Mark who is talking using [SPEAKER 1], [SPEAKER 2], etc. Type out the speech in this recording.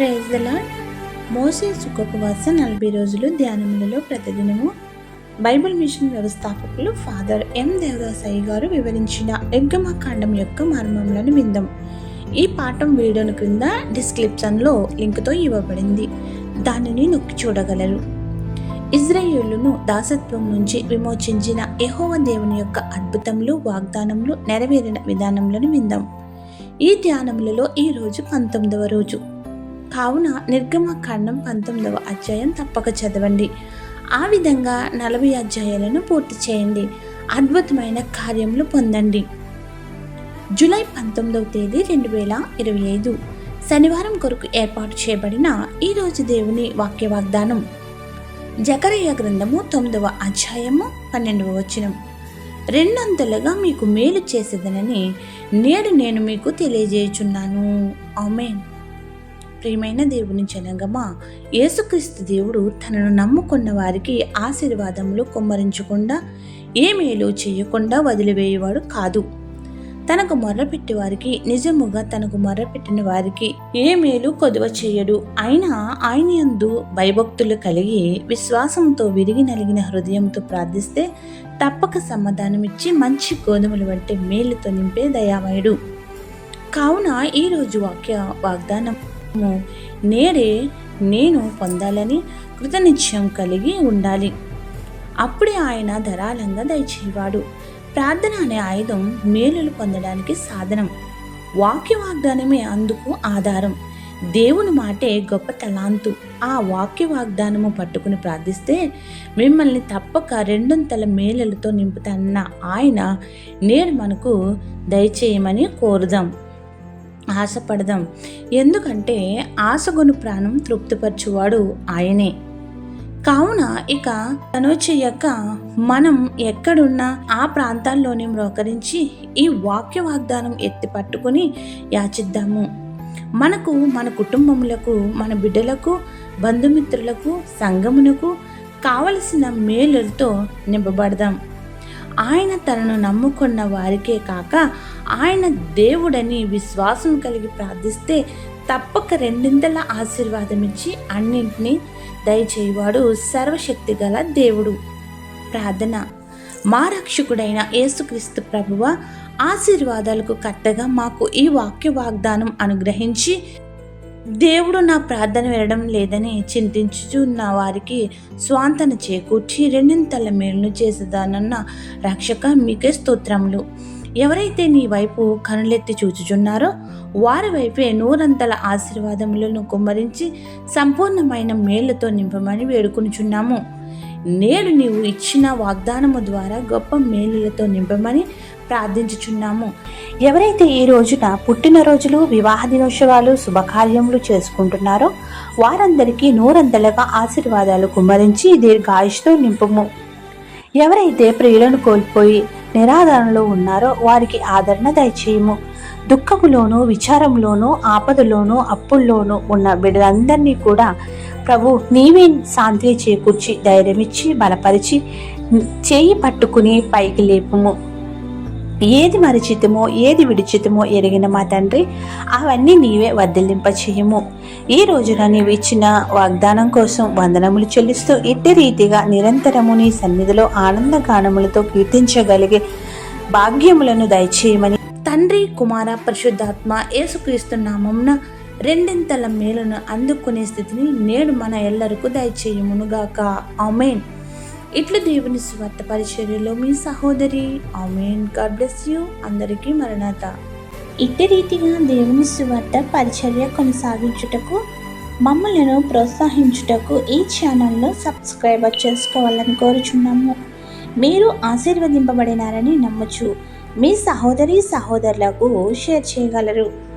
[SPEAKER 1] Praise మోసే సుఖోపవాస నలభై రోజులు ధ్యానములలో ప్రతిదినము. బైబిల్ మిషన్ వ్యవస్థాపకులు ఫాదర్ ఎం దేవదాసాయి గారు వివరించిన నిర్గమకాండం యొక్క మర్మములను విందాం. ఈ పాఠం వీడియోను క్రింద డిస్క్రిప్షన్లో లింక్తో ఇవ్వబడింది. దానిని నొక్కి చూడగలరు. ఇజ్రాయేలును దాసత్వం నుంచి విమోచించిన యహోవ దేవుని యొక్క అద్భుతములు వాగ్దానములు నెరవేరిన విధానములను విందాం. ఈ ధ్యానములలో ఈ రోజు పంతొమ్మిదవ రోజు. కావున నిర్గమకాండం పంతొమ్మిదవ అధ్యాయం తప్పక చదవండి. ఆ విధంగా నలభై అధ్యాయాలను పూర్తి చేయండి. అద్భుతమైన కార్యములు పొందండి. జూలై పంతొమ్మిదవ తేదీ రెండు వేల ఇరవై ఐదు. శనివారం కొరకు ఏర్పాటు చేయబడిన ఈ రోజు దేవుని వాక్య వాగ్దానం జకరయ్య గ్రంథము తొమ్మిదవ అధ్యాయము పన్నెండవ వచనం. రెండంతలుగా మీకు మేలు చేసేదనని నేడు నేను మీకు తెలియజేయుచున్నాను. ఆమెన్. ప్రియమైన దేవుని జనంగమా యేసుక్రీస్తు దేవుడు తనను నమ్ముకున్న వారికి ఆశీర్వాదములు కుమ్మరించకుండా ఏ మేలు చేయకుండా వదిలివేయవాడు కాదు. తనకు మొరపెట్టి వారికి నిజముగా తనకు మొర్రపెట్టిన వారికి ఏ మేలు కొదువ చేయడు. అయినా ఆయన యందు భయభక్తులు కలిగి విశ్వాసంతో విరిగి నలిగిన హృదయంతో ప్రార్థిస్తే తప్పక సమాధానమిచ్చి మంచి గోధుమలు వంటి మేలుతో నింపే దయామయుడు. కావున ఈరోజు వాక్య వాగ్దానం నేడే నేను పొందాలని కృతనిశ్చయం కలిగి ఉండాలి. అప్పుడే ఆయన ధరాళంగా దయచేవాడు ప్రార్థన అనే ఆయుధం మేలులు పొందడానికి సాధనం. వాక్య వాగ్దానమే అందుకు ఆధారం. దేవుని మాటే గొప్ప తలాంతు. ఆ వాక్య వాగ్దానము పట్టుకుని ప్రార్థిస్తే మిమ్మల్ని తప్పక రెండొంతల మేలలతో నింపుతానన్న ఆయన నేడు మనకు దయచేయమని కోరుదాం. ఆశపడదాం. ఎందుకంటే ఆశగొను ప్రాణం తృప్తిపరచువాడు ఆయనే. కావున ఇక తను చెయ్యక మనం ఎక్కడున్నా ఆ ప్రాంతాల్లోనే మ్రోకరించి ఈ వాక్య వాగ్దానం ఎత్తి పట్టుకుని యాచిద్దాము. మనకు మన కుటుంబములకు మన బిడ్డలకు బంధుమిత్రులకు సంఘమునకు కావలసిన మేలులతో నింపబడదాం. ఆయన తనను నమ్ముకున్న వారికే కాక ఆయన దేవుడని విశ్వాసం కలిగి ప్రార్థిస్తే తప్పక రెండింతల ఆశీర్వాదం ఇచ్చి అన్నింటినీ దయచేయవాడు సర్వశక్తి గల దేవుడు. ప్రార్థన. మా రక్షకుడైన యేసుక్రీస్తు ప్రభువ ఆశీర్వాదాలకు కట్టగా మాకు ఈ వాక్య వాగ్దానం అనుగ్రహించి దేవుడు నా ప్రార్థన వినడం లేదని చింతించుచున్న వారికి స్వాంతన చేకూర్చి రెండింతల మేలును చేసేదానన్న రక్షక మీకే స్తోత్రములు. ఎవరైతే నీ వైపు కనులెత్తి చూచుచున్నారో వారి వైపే నూరంతల ఆశీర్వాదములను కుమ్మరించి సంపూర్ణమైన మేళ్ళతో నింపమని వేడుకొనుచున్నాము. నేడు నీవు ఇచ్చిన వాగ్దానము ద్వారా గొప్ప మేలులతో నింపమని ప్రార్థించుచున్నాము. ఎవరైతే ఈ రోజున పుట్టినరోజులు వివాహ దినోత్సవాలు శుభకార్యములు చేసుకుంటున్నారో వారందరికీ నూరంతలుగా ఆశీర్వాదాలు కుమ్మరించి దీర్ఘాయుష్తో నింపము. ఎవరైతే ప్రియులను కోల్పోయి నిరాధారణలో ఉన్నారో వారికి ఆదరణ దయచేయము. దుఃఖములోను విచారంలోను ఆపదలోను అప్పుల్లోనూ ఉన్న బిడ్డలందరినీ కూడా ప్రభు నీవే శాంతి చేకూర్చి ధైర్యమిచ్చి బలపరిచి చేయి పట్టుకుని పైకి లేపుము. ఏది మరిచితమో ఏది విడిచితమో ఎరిగిన మా తండ్రి అవన్నీ నీవే వర్ధిల్లింప చేయము ఈ రోజున నీవు ఇచ్చిన వాగ్దానం కోసం వందనములు చెల్లిస్తూ ఇట్టి రీతిగా నిరంతరము నీ సన్నిధిలో ఆనంద గానములతో కీర్తించగలిగే భాగ్యములను దయచేయమని. తండ్రి కుమార పరిశుద్ధాత్మ యేసుక్రీస్తు నామంన రెండింతల మేలును అందుకునే స్థితిని నేడు మన ఎల్లరకు దయచేయమునుగాక. ఆమెన్. ఇట్లు దేవుని స్వార్థ పరిచర్యలో మీ సహోదరి ఆమెన్. God bless you. అందరికీ మరణాత. ఇట్టి రీతిగా దేవుని సువార్త పరిచర్య కొనసాగించుటకు మమ్మలను ప్రోత్సహించుటకు ఈ ఛానల్లో సబ్స్క్రైబర్ చేసుకోవాలని కోరుచున్నాము. మీరు ఆశీర్వదింపబడినారని నమ్మచ్చు మీ సహోదరి సహోదరులకు షేర్ చేయగలరు.